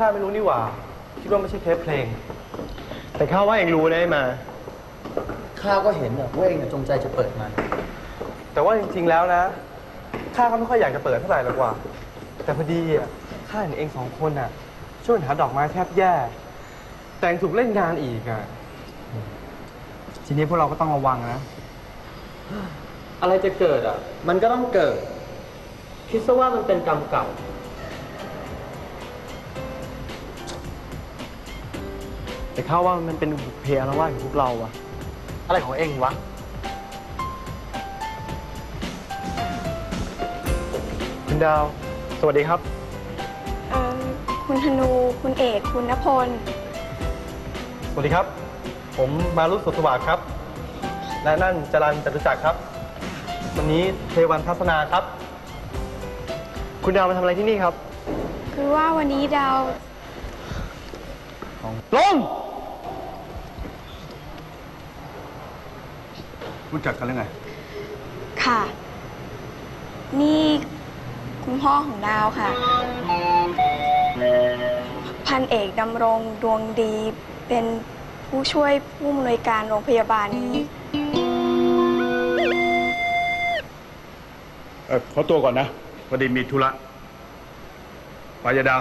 ข้าไม่รู้นี่หว่า คิดว่าไม่ใช่เทปเพลง แต่ข้าว่าเองรู้นะไอ้มา ข้าก็เห็นอะว่าเองอะจงใจจะเปิดมัน แต่ว่าจริง ๆ แล้วนะ ข้าก็ไม่ค่อยอยากจะเปิดเท่าไหร่หรอกว่า แต่พอดีอะข้าเห็นเองสองคนอะช่วยหาดอกไม้แทบแย่ แต่ยังถูกเล่นงานอีกอะทีนี้พวกเราก็ต้องระวังนะ อะไรจะเกิดอะ มันก็ต้องเกิด คิดซะว่ามันเป็นกรรมเก่า แต่ข้าว่ามันเป็นบุพเพอารวาสของพวกเราอะอะไรของเองวะ คุณดาว สวัสดีครับ เอ่อคุณธนู คุณเอก คุณณพล สวัสดีครับ ผมมารุษสุขสวัสดิ์ครับ และนั่นจรันจตุจักรครับ วันนี้เทวันทัศนาครับ คุณดาวมาทำอะไรที่นี่ครับ คือว่าวันนี้ดาว ลงรู้จักกันหรือไง ค่ะ นี่คุณพ่อของดาวค่ะ พันเอกดำรงดวงดีเป็นผู้ช่วยผู้อำนวยการโรงพยาบาลนี้เออขอตัวก่อนนะพอดีมีธุระไปยาดาว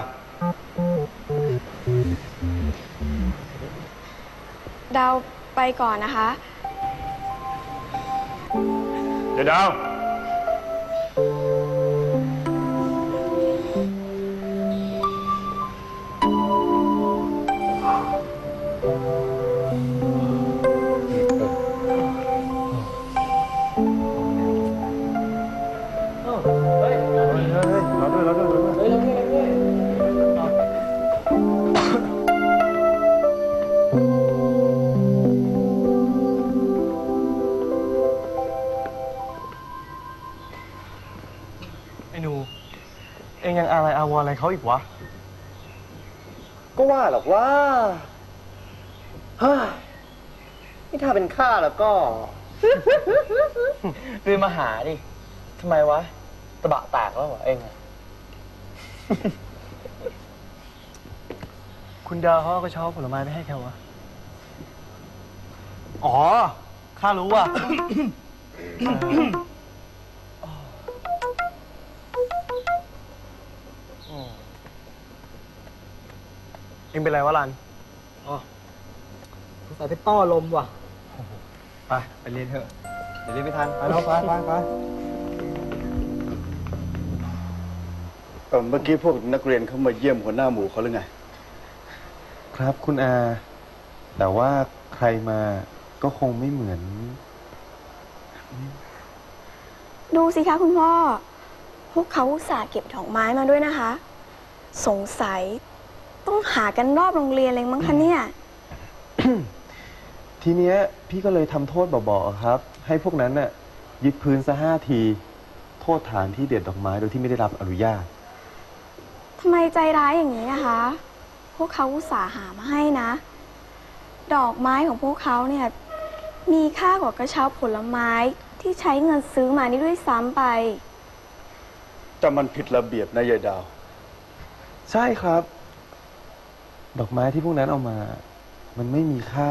ดาวไปก่อนนะคะ เดี๋ยวดาว องยังอะไรอาวรณ์อะไรเขาอีกวะ ก็ว่าหรอกว่าเฮ้ยนี่ถ้าเป็นข้าแล้วก็รีบมาหาดิทำไมวะตะบะแตกแล้วเหรอเองอะคุณดาวเขาเอากระเช้าผลไม้ไปให้แกวะ อ๋อ ข้ารู้ว่ะ งเป็นไรวะลันสงสัยไปต้อลมว่ะ ไปไปเรียนเถอะ เดี๋ยวเรียนไม่ทัน ไปแล้วไปไปไปเออเมื่อกี้พวกนักเรียนเขามาเยี่ยมหัวหน้าหมู่เขาหรือไง ครับคุณอา แต่ว่าใครมาก็คงไม่เหมือน ดูสิคะคุณพ่อ พวกเขาอุตส่าห์เก็บดอกไม้มาด้วยนะคะ สงสัย ต้องหากันรอบโรงเรียนเลยมั้งคะเนี่ย ทีเนี้ยพี่ก็เลยทำโทษเบาๆครับ ให้พวกนั้นน่ะยึดพื้นซะห้าที โทษฐานที่เด็ดดอกไม้โดยที่ไม่ได้รับอนุญาต ทำไมใจร้ายอย่างนี้นะคะ พวกเขาอุตส่าห์หามาให้นะ ดอกไม้ของพวกเขาเนี่ย มีค่ากว่ากระเช้าผลไม้ที่ใช้เงินซื้อมานี่ด้วยซ้ำไป แต่มันผิดระเบียบนะยายดาว ใช่ครับ ดอกไม้ที่พวกนั้นเอามา มันไม่มีค่า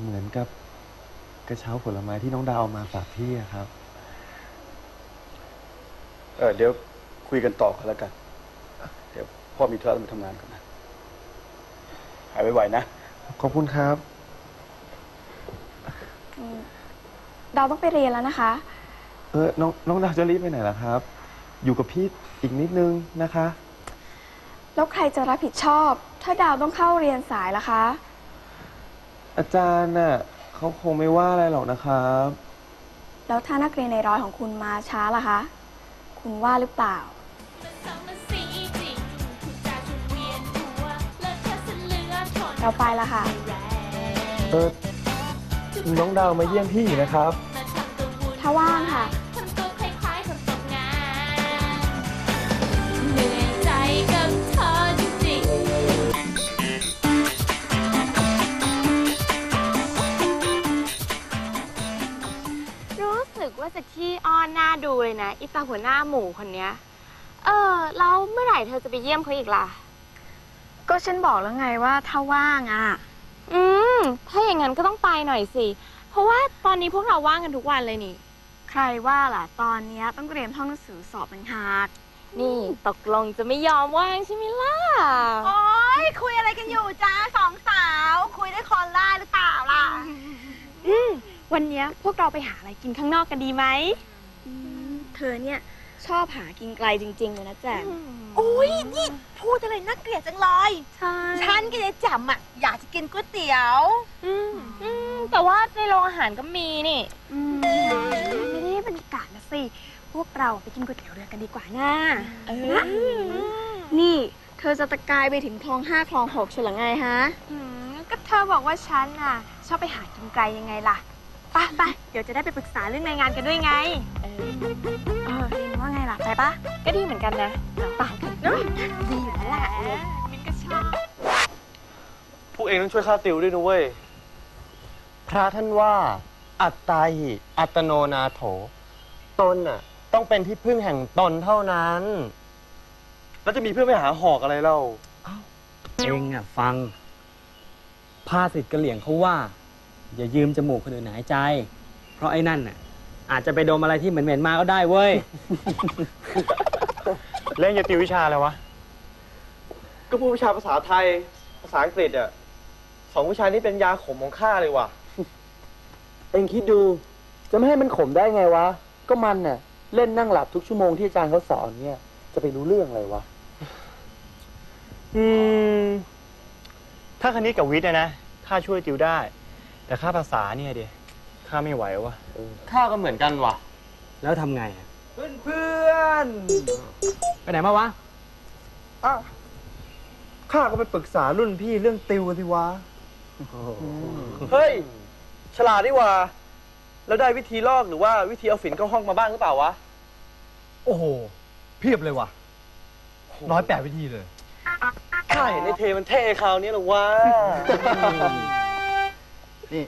เหมือนกับกระเช้าผลไม้ที่น้องดาวเอามาฝากพี่อะครับ เออเดี๋ยวคุยกันต่อกันแล้วกัน เดี๋ยวพ่อมีธุระต้องไปทำงานก่อนนะ หายไวๆนะ ขอบคุณครับเราต้องไปเรียนแล้วนะคะ เออน้องน้องดาวจะรีบไปไหนล่ะครับ อยู่กับพี่อีกนิดนึงนะคะ แล้วใครจะรับผิดชอบ ถ้าดาวต้องเข้าเรียนสายล่ะคะ อาจารย์น่ะเขาคงไม่ว่าอะไรหรอกนะครับ แล้วถ้านักเรียนในร้อยของคุณมาช้าล่ะคะ คุณว่าหรือเปล่า เราไปละค่ะ เออน้องดาวมาเยี่ยมพี่อีกนะครับ ถ้าว่างค่ะ ว่าจะขี้อ้อนหน้าดูเลยนะอีตาหัวหน้าหมูคนเนี้ย เออแล้วเมื่อไหร่เธอจะไปเยี่ยมเขาอีกล่ะ ก็ฉันบอกแล้วไงว่าถ้าว่างอะ อืม ถ้าอย่างนั้นก็ต้องไปหน่อยสิ เพราะว่าตอนนี้พวกเราว่างกันทุกวันเลยนี่ ใครว่าล่ะ ตอนเนี้ยต้องเตรียมท่องหนังสือสอบเป็นหากนี่ตกลงจะไม่ยอมว่างใช่ไหมล่ะ โอ๊ย คุยอะไรกันอยู่จ้าสองสาว คุยได้คอนไล่หรือเปล่าล่ะ อืม วันเนี้ยพวกเราไปหาอะไรกินข้างนอกกันดีไหม เธอเนี่ยชอบหากินไกลจริงๆเลยนะแจมโอ้ยนี่พูดอะไรน่าเกลียดจังเลยใช่ฉันกับยายแจ่มอะอยากจะกินก๋วยเตี๋ยวอืมอืมแต่ว่าในโรงอาหารก็มีนี่อืมไม่ได้บรรยากาศนะสิ พวกเราไปกินก๋วยเตี๋ยวเรือกันดีกว่านะเออนี่เธอจะตะกายไปถึงคลองห้าคลองหกเฉลยไงฮะอืมก็เธอบอกว่าฉันน่ะ ชอบไปหากินไกลยังไงล่ะไปไปเดี๋ยวจะได้ไปปรึกษาเรื่องรายงานกันด้วยไง เออเออเองว่าไงล่ะไปปะก็ดีเหมือนกันนะไปเนอะดีอยู่แล้วแหละมินก็ชอบพวกเองต้องช่วยข้าติวด้วยนะเว้ย พระท่านว่า อัตตาหิอัตโนนาโถ ตนน่ะ ต้องเป็นที่พึ่งแห่งตนเท่านั้น แล้วจะมีเพื่อนไปหาหอกอะไรเล่า เองอะ ฟังภาษิตกะเหลี่ยงเขาว่า อย่ายืมจมูกคนอื่นหายใจ เพราะไอ้นั่นน่ะ อาจจะไปดมอะไรที่เหม็นๆมาก็ได้เว้ย เล่นจะติววิชาอะไรวะ ก็พูดวิชาภาษาไทย ภาษาอังกฤษอะสองวิชานี้เป็นยาขมของข้าเลยว่ะ เองคิดดู จะไม่ให้มันขมได้ไงวะ ก็มันน่ะ เล่นนั่งหลับทุกชั่วโมงที่อาจารย์เขาสอนเนี่ย จะไปรู้เรื่องอะไรวะ อืม ถ้าคณิตกับวิทย์อะนะข้าช่วยติวได้ แต่ค่าภาษาเนี่ยเดียข้าไม่ไหววะข้าก็เหมือนกันว่ะ แล้วทำไงอะเพื่อนเพื่อนไปไหนมาวะอะข้าก็ไปปรึกษารุ่นพี่เรื่องติวสิวะเฮ้ย ฉลาดดีว่า แล้วได้วิธีลอกหรือว่าวิธีเอาฝิ่นเข้าห้องมาบ้างหรือเปล่าวะ โอ้โห เพียบเลยว่ะน้อยแปดวิธีเลย ข้าเห็นในเทมันเท่คราวนี้หรอวะ นี่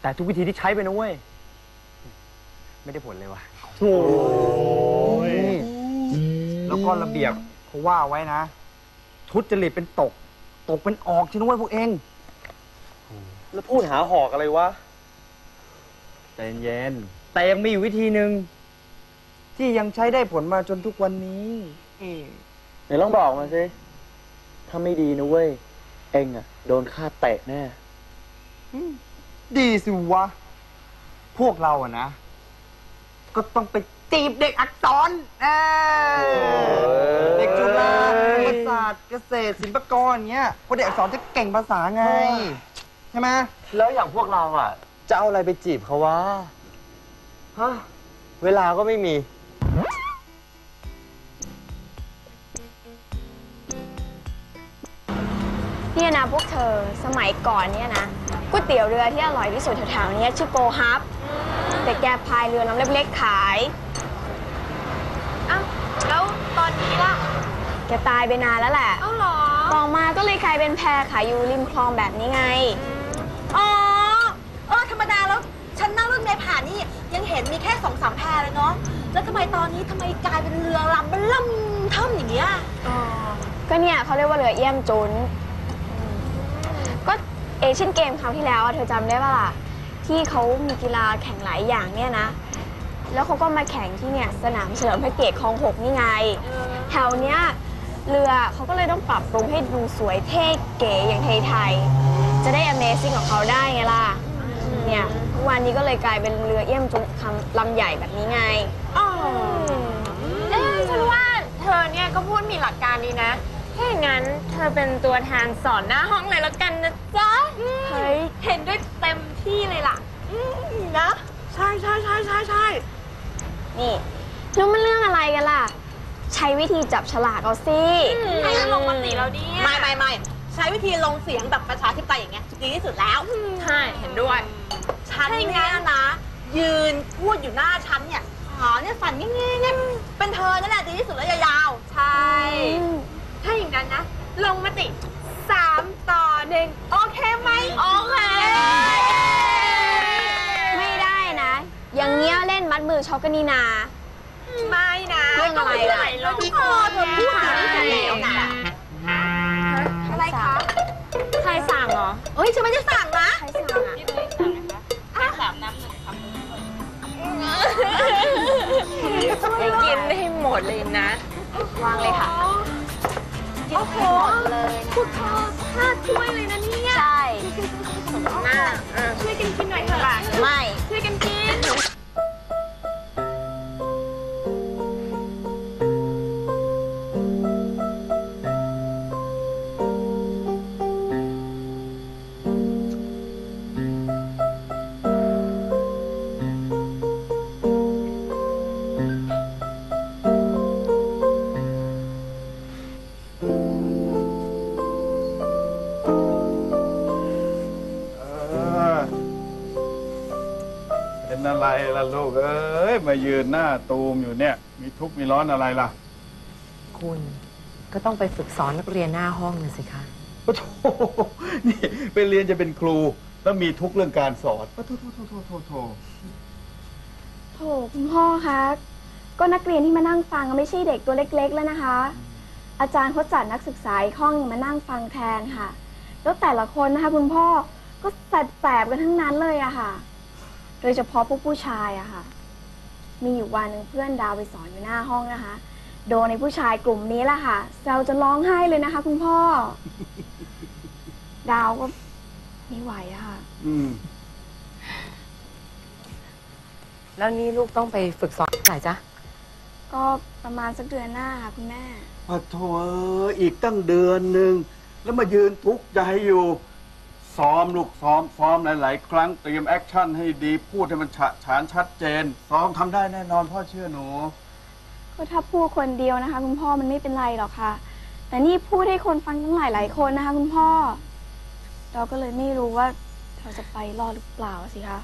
แต่ทุกวิธีที่ใช้ไปนะเว้ย ไม่ได้ผลเลยว่ะแล้วก็ระเบียบเขาว่าไว้นะ ทุจริตเป็นตก ตกเป็นออกใช่ไหมพวกเอง แล้วพูดหาหอกอะไรวะ ใจเย็นๆแต่ยังมีอยู่วิธีหนึ่งที่ยังใช้ได้ผลมาจนทุกวันนี้ ไหนลองบอกมาสิ ถ้าไม่ดีนะเว้ย เองอะโดนฆ่าเตะแน่ ดีสิวะ พวกเราอะนะ ก็ต้องไปจีบเด็กอักษรเออเด็กจุฬาธรรมศาสตร์เกษตรศิลปากรเงี้ยเพราะเด็กอักษรจะเก่งภาษาไง ใช่ไหมแล้วอย่างพวกเราอะ จะเอาอะไรไปจีบเขาวะฮะเวลาก็ไม่มี เนี่ยนะพวกเธอสมัยก่อนเนี่ยนะก๋วยเตี๋ยวเรือที่อร่อยที่สุดแถวๆเนี้ยชื่อโกฮับ แต่แกพายเรือลำเล็กๆขาย อ้าวแล้วตอนนี้ล่ะ แกตายไปนานแล้วแหละ เอ้าเหรอ ต่อมาก็เลยกลายเป็นแพขายอยู่ริมคลองแบบนี้ไง อ๋อ เออธรรมดาแล้ว ฉันนั่งรถเมล์ผ่านนี่ ยังเห็นมีแค่สองสามแพรเลยเนาะ แล้วทำไมตอนนี้ทำไมกลายเป็นเรือลำเบล่ำเท่ำอย่างเงี้ยก็เนี่ยเขาเรียกว่าเรือเอี้ยมจุนก็ เอเชียนเกมคราวที่แล้วอะเธอจำได้ปะล่ะ ที่เขามีกีฬาแข่งหลายอย่างเนี่ยนะ แล้วเขาก็มาแข่งที่เนี่ยสนามเฉลิมพระเกียรติคลองหกนี่ไง แถวเนี้ยเรือเขาก็เลยต้องปรับปรุงให้ดูสวยเท่เก๋อย่างไทยๆ จะได้ Amazing ของเขาได้ไงล่ะ เนี่ยทุกวันนี้ก็เลยกลายเป็นเรือเอี้ยมจุนคำลำใหญ่แบบนี้ไงอ๋อเอ๊ะฉันว่าเธอเนี่ยก็พูดมีหลักการดีนะ ถ้าอย่างนั้นเธอเป็นตัวแทนสอนหน้าห้องเลยแล้วกันนะจ๊ะเฮ้ยเห็นด้วยเต็มที่เลยล่ะนะ ใช่ใช่ใช่ใช่ใช่นี่แล้วมันเรื่องอะไรกันล่ะ ใช้วิธีจับฉลากเอาสิให้ลงมติเราเนี่ยไม่ไม่ไม่ใช้วิธีลงเสียงแบบประชาธิปไตยอย่างเงี้ยดีที่สุดแล้วใช่เห็นด้วยฉันเนี่ยนะ ยืนพูดอยู่หน้าฉันเนี่ยขาเนี่ยสั่นเงี้ยๆเนี่ยเป็นเธอนั่นแหละดีที่สุดแล้วยาวๆใช่ ถ้าอย่างนั้นนะ ลงมติสามต่อหนึ่งโอเคไหมโอเค ไม่ได้นะ อย่างเงี้ยเล่นมัดมือช็อกกันนี่นา ไม่นะเรื่รื่องอะไรล่ะแล้วทุกคพ่อนเธอพูดอย่างนี้จะแล้วนะอะไรคะ ใครสั่งเหรอเอ้ยฉันไม่ได้สั่งนะ ใครสั่งอะไปกินให้หมดเลยนะ วางเลยค่ะ โอ้โหคุณพ่อห้าถ้วยเลยนะเนี่ย ใช่หน้าช่วยกันกินหน่อยเถอะไม่ ช่วยกันกิน เป็นอะไรล่ะลูกเอ้ยมายืนหน้าตูมอยู่เนี่ย มีทุกข์มีร้อนอะไรล่ะ คุณก็ต้องไปฝึกสอนนักเรียนหน้าห้องนะสิคะโอ้โถนี่ไปเรียนจะเป็นครู แล้วมีทุกข์เรื่องการสอนโอ้โถโถโถโถโถโถโถคุณพ่อคะก็นักเรียนที่มานั่งฟังไม่ใช่เด็กตัวเล็ก ๆ แล้วนะคะ อาจารย์เขาจัดนักศึกษาอีกห้องหนึ่งมานั่งฟังแทนค่ะ แล้วแต่ละคนนะคะ คุณพ่อก็แสบๆกันทั้งนั้นเลยอะค่ะ โดยเฉพาะพวกผู้ชายอะค่ะ มีอยู่วันหนึ่งเพื่อนดาวไปสอนอยู่หน้าห้องนะคะ โดนในผู้ชายกลุ่มนี้แหละค่ะแซวจะร้องไห้เลยนะคะ คุณพ่อ ดาวก็ไม่ไหวอะค่ะ อืม แล้วนี่ลูกต้องไปฝึกสอนไหนจ๊ะ ก็ประมาณสักเดือนหน้าค่ะคุณแม่พอโถเอ้ยอีกตั้งเดือนหนึ่ง แล้วมายืนทุกข์ใจอยู่ ซ้อมลูกซ้อมซ้อมหลาย ๆ ครั้งเตรียมแอคชั่นให้ดีพูดให้มันฉะฉานชัดเจน ซ้อมทำได้แน่นอนพ่อเชื่อหนู ก็ถ้าพูดคนเดียวนะคะ คุณพ่อมันไม่เป็นไรหรอกค่ะ แต่นี่พูดให้คนฟังทั้งหลายหลายๆคนนะคะ คุณพ่อ เราก็เลยไม่รู้ว่าเราจะไปรอดหรือเปล่าสิคะ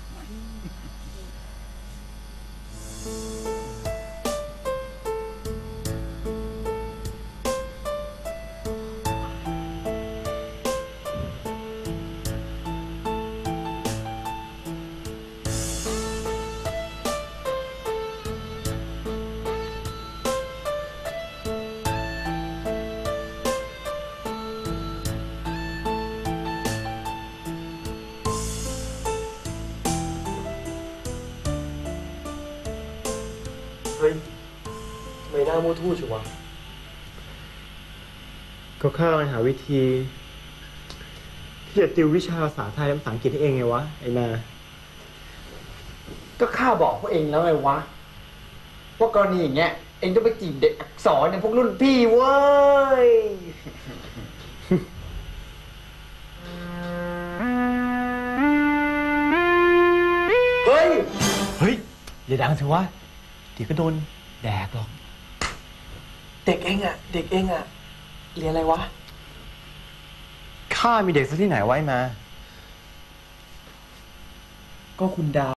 ไม่น่ามูทู่ชัวะก็ข้าไปหาวิธี ที่จะติววิชาภาษาไทยและภาษาอังกฤษให้เองไงวะ ไอ้นาก็ข้าบอกพวกเองแล้วไงวะว่ากรณีอย่างเงี้ย เองต้องไปจีบเด็กอักษรเนี่ยพวกรุ่นพี่เว้ย เฮ้ย เฮ้ย อย่าดังเถอะวะ เดี๋ยวก็โดนแดกหรอก เด็กเองอะเด็กเองอะเรียนอะไรวะ ข้ามีเด็กซะที่ไหนไว้มา ก็คุณดาว